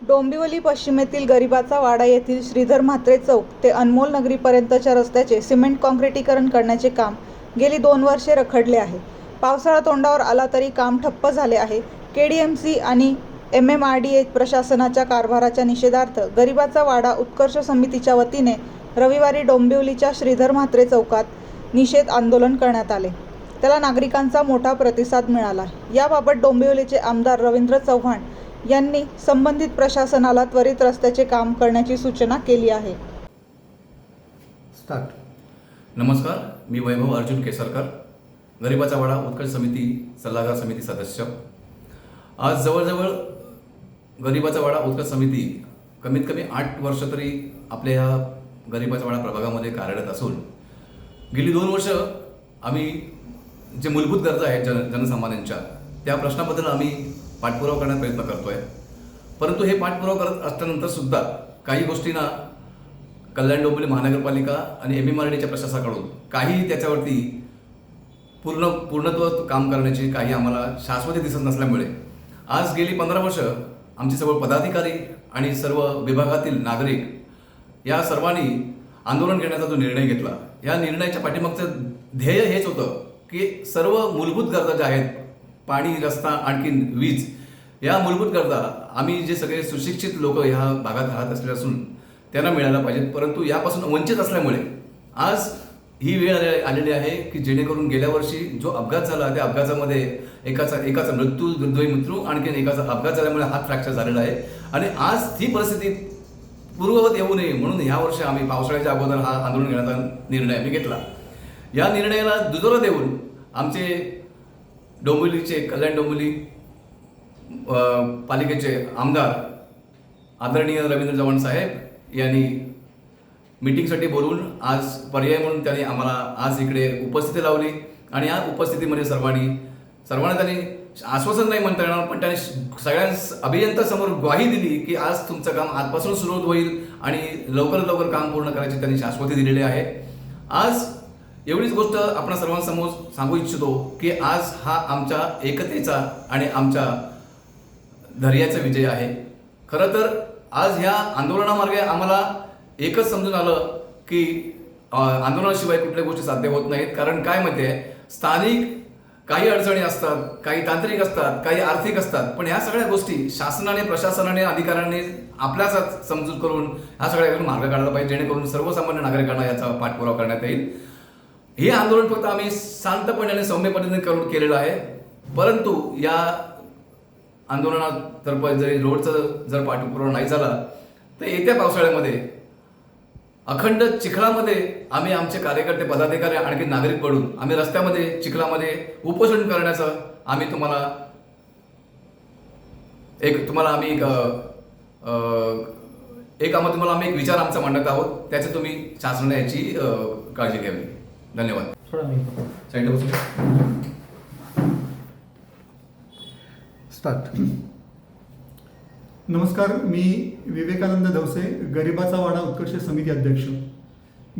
डोंबिवली पश्चिमेतील गरिबाचा वाडा येथील श्रीधर म्हात्रे चौक ते अनमोल नगरीपर्यंतच्या रस्त्याचे सिमेंट काँक्रिटीकरण करण्याचे काम गेली दोन वर्षे रखडले आहे. पावसाळा तोंडावर आला तरी काम ठप्प झाले आहे. के डी एम सी आणि M M R D A प्रशासनाच्या कारभाराच्या निषेधार्थ गरिबाचा वाडा उत्कर्ष समितीच्या वतीने रविवारी डोंबिवलीच्या श्रीधर म्हात्रे चौकात निषेध आंदोलन करण्यात आले. त्याला नागरिकांचा मोठा प्रतिसाद मिळाला. याबाबत डोंबिवलीचे आमदार रवींद्र चव्हाण यांनी संबंधित प्रशासनाला त्वरित रस्त्याचे काम करण्याची सूचना केली आहे. स्टार्ट. नमस्कार मी वैभव अर्जुन केसरकर गरिबाचा वाडा उत्कर्ष समिती सल्लागार समिती सदस्य. आज जवळजवळ गरिबाचा वाडा उत्कर्ष समिती कमीत कमी आठ वर्ष तरी आपल्या ह्या गरिबाचा वाडा प्रभागामध्ये कार्यरत असून गेली दोन वर्ष आम्ही जे मूलभूत गरजा आहेत जन जनसामान्यांच्या त्या प्रश्नाबद्दल आम्ही पाठपुरावा करण्याचा प्रयत्न करतोय. परंतु हे पाठपुरावा करत असल्यानंतर सुद्धा काही गोष्टींना कल्याण डोंबिवली महानगरपालिका आणि एम. एम. आर. डीच्या प्रशासनाकडून काही त्याच्यावरती पूर्ण पूर्णत्व काम करण्याची काही आम्हाला शाश्वती दिसत नसल्यामुळे आज गेली पंधरा वर्ष आमचे सर्व पदाधिकारी आणि सर्व विभागातील नागरिक या सर्वांनी आंदोलन घेण्याचा जो निर्णय घेतला या निर्णयाच्या पाठीमागचं ध्येय हेच होतं की सर्व मूलभूत गरजा ज्या आहेत पाणी रस्ता आणखीन वीज या मूलभूत गरजा आम्ही जे सगळे सुशिक्षित लोक ह्या भागात राहत असले असून त्यांना मिळायला पाहिजेत. परंतु यापासून वंचित असल्यामुळे आज ही वेळ आले- आलेली आहे की जेणेकरून गेल्या वर्षी जो अपघात झाला त्या अपघातामध्ये एकाचा एकाचा मृत्यू दुर्दैवी मृत्यू आणखीन एकाचा अपघात झाल्यामुळे हात फ्रॅक्चर झालेला आहे. आणि आज ती परिस्थिती पूर्ववत येऊ नये म्हणून ह्या वर्षी आम्ही पावसाळ्याच्या अगोदर हा आंदोलन घेण्याचा निर्णय आम्ही घेतला. या निर्णयाला दुजोरा देऊन आमचे डोंबिवलीचे कल्याण डोंबिवली पालिकेचे आमदार आदरणीय रवींद्र चव्हाण साहेब यांनी मीटिंगसाठी बोलवून आज पर्याय म्हणून त्यांनी आम्हाला आज इकडे उपस्थिती लावली आणि या उपस्थितीमध्ये सर्वांनी सर्वांना त्यांनी आश्वासन नाही म्हणता येणार पण त्यांनी सगळ्यांस अभियंतासमोर ग्वाही दिली की आज तुमचं काम आजपासून सुरू होईल आणि लवकरात लवकर काम पूर्ण करायची त्यांनी शाश्वती दिलेली आहे. आज एवढीच गोष्ट आपण सर्वांसमोर सांगू इच्छितो की आज हा आमच्या एकतेचा आणि आमच्या धैर्याचा विजय आहे. खरं तर आज ह्या आंदोलनामार्गे आम्हाला एकच समजून आलं की आंदोलनाशिवाय कुठल्या गोष्टी साध्य होत नाहीत. कारण काय माहिती आहे? स्थानिक काही अडचणी असतात काही तांत्रिक असतात काही आर्थिक असतात. पण ह्या सगळ्या गोष्टी शासनाने प्रशासनाने अधिकाऱ्यांनी आपल्याच समजूत करून ह्या सगळ्या मार्ग काढला पाहिजे जेणेकरून सर्वसामान्य नागरिकांना याचा पाठपुरावा करण्यात येईल. हे आंदोलन फक्त आम्ही शांतपणे आणि सौम्य पद्धतीने करून केलेलं आहे. परंतु या आंदोलनातर्फ जरी रोडचं जर पाठपुरावा नाही झाला तर येत्या पावसाळ्यामध्ये अखंड चिखलामध्ये आम्ही आमचे कार्यकर्ते पदाधिकारी आणखी नागरिक पडून आम्ही रस्त्यामध्ये चिखलामध्ये उपोषण करण्याचं आम्ही तुम्हाला एक तुम्हाला आम्ही एक एक आम्हाला तुम्हाला आम्ही एक विचार आमचा मांडत आहोत. त्याचे तुम्ही शासनाने याची काळजी घ्यावी. धन्यवाद. साईडला बसून स्टार्ट नमस्कार मी विवेकानंद दवसे गरिबाचा वाडा उत्कर्ष समिती अध्यक्ष.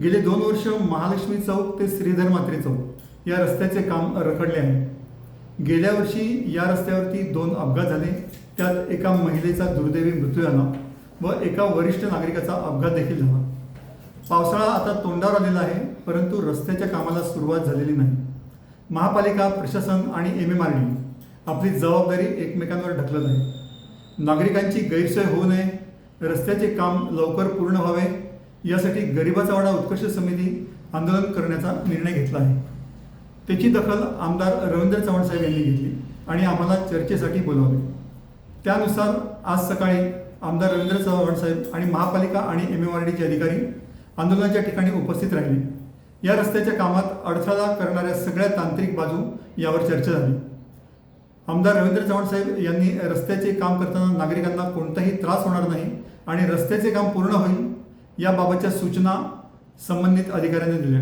गेले दोन वर्ष महालक्ष्मी चौक ते श्रीधर म्हात्रे चौक या रस्त्याचे काम रखडले आहे. गेल्या वर्षी या रस्त्यावरती दोन अपघात झाले. त्यात एका महिलेचा दुर्दैवी मृत्यू झाला व एका वरिष्ठ नागरिकाचा अपघात देखील झाला. पावसाळा आता तोंडावर आलेला आहे परंतु रस्त्याच्या कामाला सुरुवात झालेली नाही. महापालिका प्रशासन आणि एम एम आर डी आपली जबाबदारी एकमेकांवर ढकलत आहे. नागरिकांची गैरसोय होऊ नये रस्त्याचे काम लवकर पूर्ण व्हावे यासाठी गरिबाचा वाडा उत्कर्ष समिती आंदोलन करण्याचा निर्णय घेतला आहे. त्याची दखल आमदार रवींद्र चव्हाण साहेब यांनी घेतली आणि आम्हाला चर्चेसाठी बोलावले. त्यानुसार आज सकाळी आमदार रवींद्र चव्हाण साहेब आणि महापालिका आणि एम एम आर डीचे अधिकारी आंदोलनाच्या ठिकाणी उपस्थित राहिले. या रस्त्याच्या कामात अडथळा करणाऱ्या सगळ्या तांत्रिक बाजू यावर चर्चा झाली. आमदार रवींद्र चव्हाण साहेब यांनी रस्त्याचे काम करताना नागरिकांना कोणताही त्रास होणार नाही आणि रस्त्याचे काम पूर्ण होईल याबाबतच्या सूचना संबंधित अधिकाऱ्यांनी दिल्या.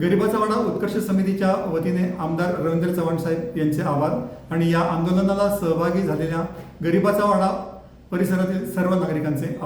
गरिबाचा वाडा उत्कर्ष समितीच्या वतीने आमदार रवींद्र चव्हाण साहेब यांचे आभार आणि या आंदोलनाला सहभागी झालेल्या गरिबाचा वाडा परिसरातील सर्व नागरिकांचे आभार.